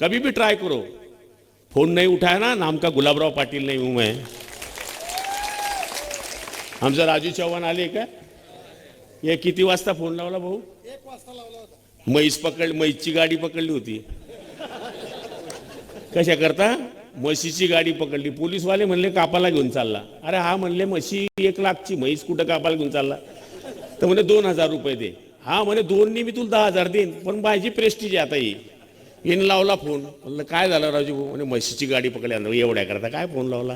कभी भी ट्राय करो। फोन नहीं उठाया ना नाम का गुलाबराव पाटील नहीं हूं मैं। आमचं राजू चव्हाण आले का हे किती वाजता फोन लावला भाऊ? एक वाजता लावला होता। म्हैस पकड म्हैसची गाडी पकडली होती। कशा करता? म्हशीची गाडी पकडली. पोलीसवाले म्हणले कापाला घेऊन चालला. अरे हा म्हणले म्हशी एक लाखची म्हैस कुठं कापाला घेऊन चालला? तर म्हणे दोन हजार रुपये दे. हा म्हणे दोननी मी तुला दहा हजार देईन पण माझी प्रेस्टीज आता ही. इन लावला फोन. म्हणलं काय झालं राजू भाऊ? म्हणे म्हशीची गाडी पकडल्या एवढ्या करता काय फोन लावला?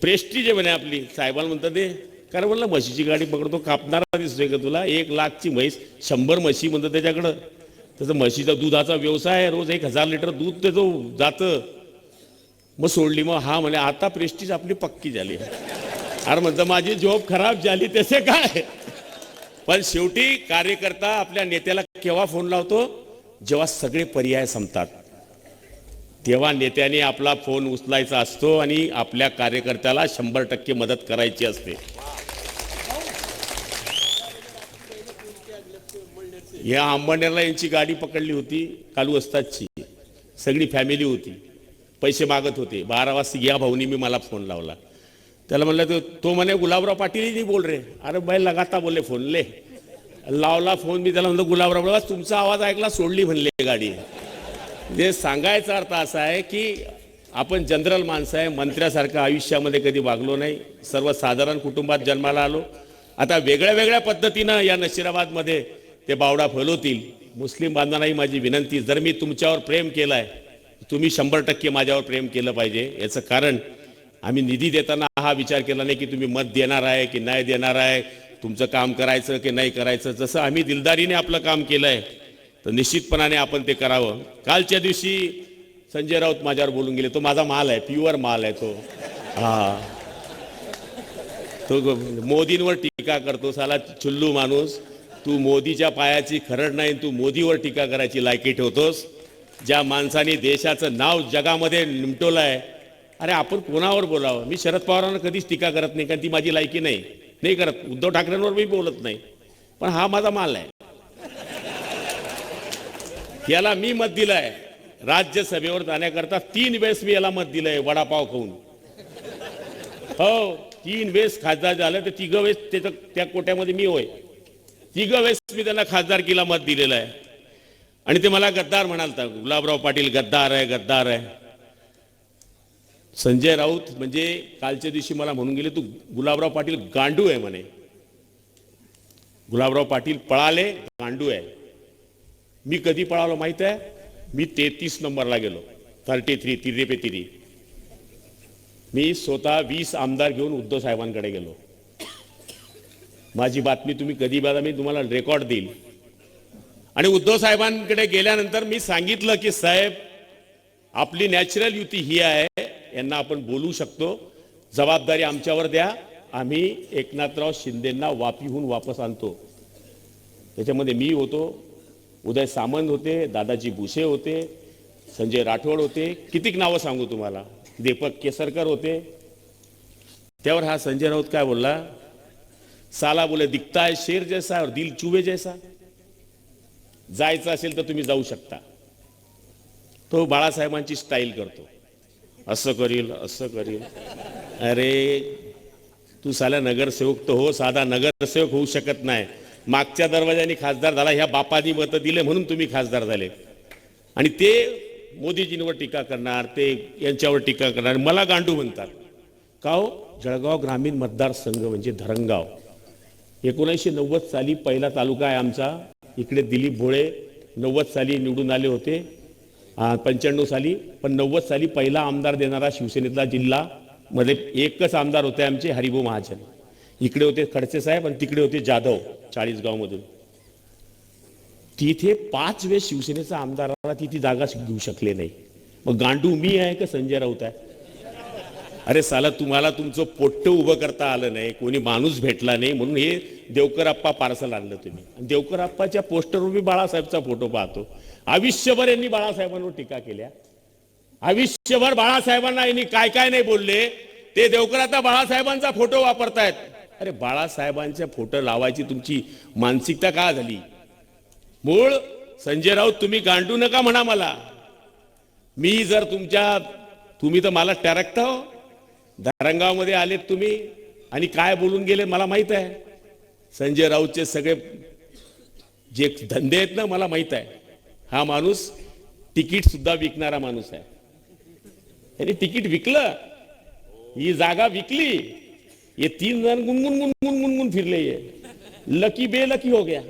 प्रेस्टीज आहे म्हणे आपली. साहेबाला म्हणतात ते. कारण म्हणलं म्हशीची गाडी पकडतो कापणारा दिसतोय का तुला? एक लाखची म्हैस शंभर म्हशी म्हणतं त्याच्याकडं. त्याचं म्हशीचा दुधाचा व्यवसाय आहे रोज एक हजार लिटर दूध त्याचं जातं. मग सोडली मग हा म्हणे आता प्रेस्टीज आपली पक्की झाली अरे म्हणतं माझी जॉब खराब झाली तसे काय? पण शेवटी कार्यकर्ता आपल्या नेत्याला केव्हा फोन लावतो? जेव्हा सगळे पर्याय संपतात तेव्हा नेत्याने आपला फोन उचलायचा असतो आणि आपल्या कार्यकर्त्याला शंभर टक्के मदत करायची असते. या अंबनेरला यांची गाडी पकडली होती कालू असतातची सगळी फॅमिली होती. पैसे मागत होते. बारा वाजता या भाऊनी मी मला फोन लावला. त्याला म्हणलं तो तो म्हणे गुलाबराव पाटील बोल रे. अरे बाई लगाता बोलले फोन ले. लावला फोन मी त्याला म्हणतो गुलाबराव बाबा तुमचा आवाज ऐकला सोडली म्हणले गाडी. जे सांगायचा अर्थ असा आहे की आपण जनरल माणसं आहे मंत्र्यासारखं आयुष्यामध्ये कधी वागलो नाही. सर्वसाधारण कुटुंबात जन्माला आलो. आता वेगळ्या वेगळ्या पद्धतीनं या नशिराबादमध्ये ते बावडा फैलवतील. मुस्लिम बांधवांनाही माझी विनंती जर मी तुमच्यावर प्रेम केलं आहे तुम्ही शंभर टक्के माझ्यावर प्रेम केलं पाहिजे. याचं कारण आम्ही निधी देताना हा विचार केला नाही की तुम्ही मत देणार आहे की नाही देणार आहे. तुमचं काम करायचं की नाही करायचं जसं आम्ही दिलदारीने आपलं काम केलं आहे तर निश्चितपणाने आपण ते करावं. कालच्या दिवशी संजय राऊत माझ्यावर बोलून गेले तो माझा माल आहे प्युअर माल आहे तो. हा. तो मोदींवर टीका करतो साला चुल्लू माणूस तू मोदीच्या पायाची खरड नाही तू मोदीवर टीका करायची लायकी ठेवतोस. ज्या माणसाने देशाचं नाव जगामध्ये निमटवलं आहे अरे आपण कोणावर बोलावं? मी शरद पवारांना कधीच टीका करत नाही कारण ती माझी लायकी नाही. नाही करत. उद्धव ठाकरेंवर मी बोलत नाही. पण हा माझा माल आहे. याला मी मत दिलंय. राज्यसभेवर जाण्याकरता तीन वेळेस मी याला मत दिलंय वडापाव खाऊन. हो तीन वेळेस खासदार झालं तर तिघ वेळेस त्याचं त्या कोट्यामध्ये मी होय. तिघ वेळेस मी त्यांना खासदारकीला मत दिलेलं आहे. आणि ते मला गद्दार म्हणाल तर गुलाबराव पाटील गद्दार आहे गद्दार आहे. संजय राऊत म्हणजे कालच्या दिवशी मला म्हणून गेले तू गुलाबराव पाटील गांडू आहे म्हणे. गुलाबराव पाटील पळाले गांडू आहे. मी कधी पळालो माहीत आहे? मी तेहतीस नंबरला गेलो. थर्टी थ्री तिरे पे तिरी. मी स्वतः वीस आमदार घेऊन उद्धव साहेबांकडे गेलो. माझी बातमी तुम्ही कधी बघा मी तुम्हाला रेकॉर्ड देईल. आणि उद्धव साहेबांकडे गेल्यानंतर मी सांगितलं की साहेब आपली नॅचरल युती ही आहे. यांना आपण बोलू शकतो. जबाबदारी आमच्यावर द्या. आम्ही एकनाथराव शिंदेंना वापीहून वापस आणतो. त्याच्यामध्ये मी होतो. उदय सामंत होते दादाजी भुसे होते संजय राठोड होते. कितीक नावं सांगू तुम्हाला? दीपक केसरकर होते. त्यावर हा संजय राऊत काय बोलला? साला बोले दिखता है शेर जैसा और दिल चुवे जैसा. जायचं असेल तर तुम्ही जाऊ शकता. तो बाळासाहेबांची स्टाईल करतो. असं करील असं करील. अरे तू साला नगरसेवक तर हो साधा नगरसेवक होऊ शकत नाही. मागच्या दरवाजाने खासदार झाला ह्या बापानी मतं दिले म्हणून तुम्ही खासदार झाले. आणि ते मोदीजींवर टीका करणार ते यांच्यावर टीका करणार मला गांडू म्हणतात. का हो? जळगाव ग्रामीण मतदारसंघ म्हणजे धरणगाव एकोणीसशे नव्वद साली पहिला तालुका आहे आमचा. इकडे दिलीप भोळे नव्वद साली निवडून आले होते. पंच्याण्णव साली पण नव्वद साली पहिला आमदार देणारा शिवसेनेतला जिल्हा मध्ये एकच आमदार होते आमचे हरिभाऊ महाजन. इकडे होते खडसे साहेब आणि तिकडे होते जाधव चाळीसगावमधून. तिथे पाच वेळेस शिवसेनेचा आमदाराला ती ती जागा घेऊ शकले नाही. मग गांडू मी आहे का संजय राऊत आहे? अरे साला तुम्हाला तुमचं पोट्ट उभं करता आलं नाही कोणी माणूस भेटला नाही म्हणून हे देवकर आप्पा पार्सल आणलं तुम्ही. देवकर आप्पाच्या पोस्टरवर मी बाळासाहेबचा फोटो पाहतो. आयुष्यभर यांनी बाळासाहेबांवर टीका केल्या. आयुष्यभर बाळासाहेबांना यांनी काय काय नाही बोलले ते देवकर आता बाळासाहेबांचा फोटो वापरतायत. अरे बाळासाहेबांच्या फोटो लावायची तुमची मानसिकता का झाली? मूळ संजय राऊत तुम्ही गांडू नका म्हणा मला. मी जर तुमच्या तुम्ही तर मला टॅरकता हो. धारंगावमध्ये आलेत तुम्ही आणि काय बोलून गेले मला माहीत आहे. संजय राऊतचे सगळे जे धंदे आहेत ना मला माहीत आहे. हा माणूस तिकीट सुद्धा विकणारा माणूस आहे. त्याने तिकीट विकलं ही जागा विकली हे तीन जण गुनगुन गुणगुण गुणगुण फिरले ये लकी बे लकी हो गया.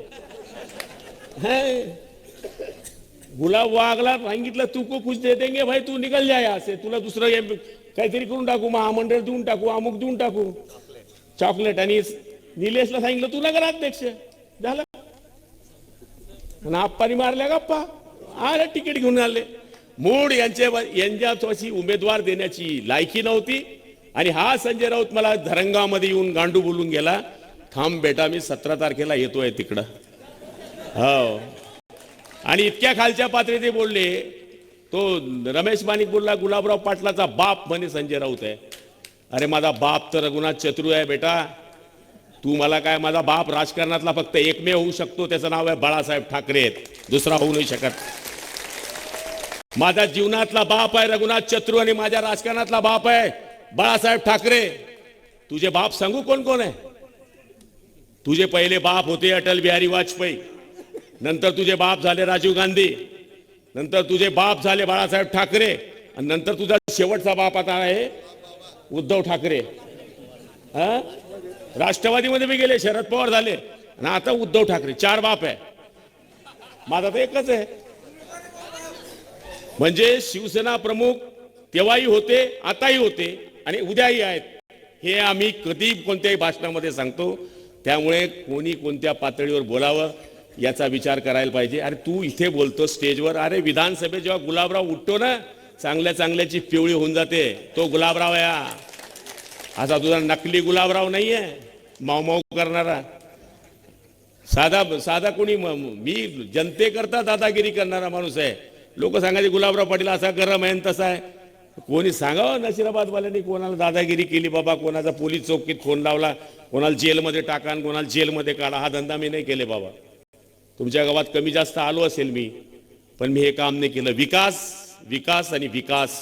है गुलाब वागला सांगितलं तू को कुछ दे देंगे भाई तू निकल जाय असे तुला दुसरं काहीतरी करून टाकू महामंडळ देऊन टाकू अमुक देऊन टाकू. चॉकलेट. आणि निलेशला सांगितलं तू नगराध्यक्ष. झालं. आणि आप्पानी मारल्या गप्पा. आले तिकीट घेऊन आले. मूड यांच्या यांच्या उमेदवार देण्याची लायकी नव्हती. आणि हा संजय राऊत मला धरंगामध्ये येऊन गांडू बोलून गेला. थांब बेटा मी सतरा तारखेला येतोय तिकडं. हो. आणि इतक्या खालच्या पातळी ते बोलले तो रमेश मानिक बोलला गुलाबराव पाटलाचा बाप म्हणे संजय राऊत आहे. अरे माझा बाप तर रघुनाथ चतुर आहे बेटा. तू मला काय माझा बाप राजकारणातला फक्त एकमेव होऊ शकतो त्याचं नाव आहे बाळासाहेब ठाकरे. दुसरा होऊ नाही शकत. माझा जीवनातला बाप आहे रघुनाथ चतुर आणि माझ्या राजकारणातला बाप आहे बाळासाहेब ठाकरे. तुझे बाप सांगू कोण कोण आहे? तुझे पहिले बाप होते अटल बिहारी वाजपेयी. नंतर तुझे बाप झाले राजीव गांधी. नंतर तुझे बाप झाले बाळासाहेब ठाकरे. आणि नंतर तुझा शेवटचा बाप आता आहे उद्धव ठाकरे. राष्ट्रवादीमध्ये बी गेले शरद पवार झाले. आणि आता उद्धव ठाकरे चार बाप आहे. माझा तर एकच आहे. म्हणजे शिवसेना प्रमुख तेव्हाही होते आताही होते आणि उद्याही आहेत. हे आम्ही कधी कोणत्याही भाषणामध्ये सांगतो. त्यामुळे कोणी कोणत्या पातळीवर बोलावं याचा विचार करायला पाहिजे. अरे तू इथे बोलतो स्टेजवर. अरे विधानसभेत जेव्हा गुलाबराव उठतो ना चांगल्या चांगल्याची पिवळी होऊन जाते. तो गुलाबराव आहे असा तुझा नकली गुलाबराव नाही माऊ माऊ करणारा. साधा साधा कोणी मी जनतेकरता दादागिरी करणारा माणूस आहे. लोक सांगायचे गुलाबराव पाटील असा गरम आहे आणि तसा आहे. कोणी सांगावं नशिराबादवाल्यांनी कोणाला दादागिरी केली बाबा कोणाचा पोलीस चौकीत फोन लावला कोणाला जेलमध्ये टाका कोणाला जेलमध्ये काढा हा धंदा मी नाही केले बाबा. तुमच्या गावात कमी जास्त आलो असेल मी पण मी हे काम नाही केलं. विकास विकास आणि विकास.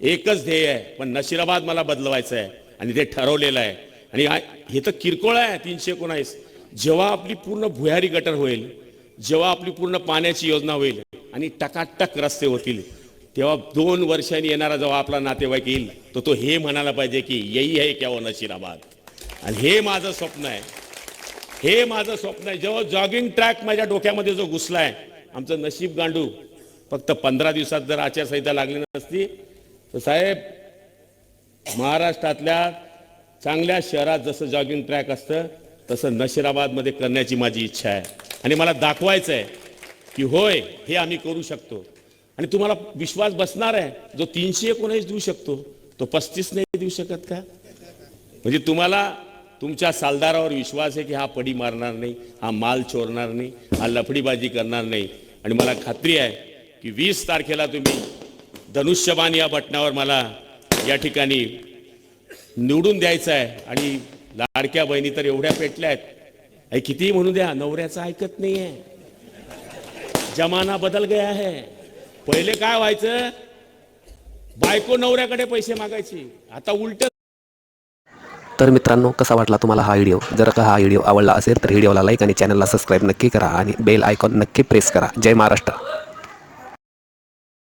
एकच ध्येय आहे पण नशिराबाद मला बदलवायचं आहे. आणि ते ठरवलेलं आहे. आणि हे तर किरकोळ आहे तीनशे एकोणावीस. जेव्हा आपली पूर्ण भुयारी गटर होईल जेव्हा आपली पूर्ण पाण्याची योजना होईल आणि टकाटक रस्ते होतील तेव्हा दोन वर्षांनी येणारा जेव्हा आपला नातेवाईक येईल तर तो हे म्हणायला पाहिजे की यही आहे क्या नशिराबाद. आणि हे माझं स्वप्न आहे. हे माझं स्वप्न आहे. जेव्हा जॉगिंग ट्रॅक माझ्या डोक्यामध्ये जो घुसला आहे आमचं नशीब गांडू फक्त पंधरा दिवसात जर आचारसंहिता लागली नसती तर साहेब महाराष्ट्रातल्या चांगल्या शहरात जसं जॉगिंग ट्रॅक असतं तसं नशिराबादमध्ये करण्याची माझी इच्छा आहे. आणि मला दाखवायचं आहे की होय हे आम्ही करू शकतो. आणि तुम्हाला विश्वास बसणार आहे जो तीनशे एकोणीस देऊ शकतो तो पस्तीस नाही देऊ शकत का? म्हणजे तुम्हाला तुमच्या सालदारावर विश्वास आहे की हा पडी मारणार नाही हा माल चोरणार नाही हा लफडीबाजी करणार नाही. आणि मला खात्री आहे की वीस तारखेला तुम्ही धनुष्यबाण या बटणावर मला या ठिकाणी निवडून द्यायचं आहे. आणि लाडक्या बहिणी तर एवढ्या पेटल्या आहेत. कितीही म्हणू द्या नवऱ्याचं ऐकत नाहीये. जमाना बदल गया है. पहिले काय व्हायचं? बायको नवऱ्याकडे पैसे मागायची. आता उलट तर मित्रांनो कसा वाटला तुम्हाला हा व्हिडिओ? जर का हा व्हिडिओ आवडला असेल तर व्हिडिओला लाईक आणि चॅनलला सबस्क्राईब नक्की करा आणि बेल आयकॉन नक्की प्रेस करा. जय महाराष्ट्र.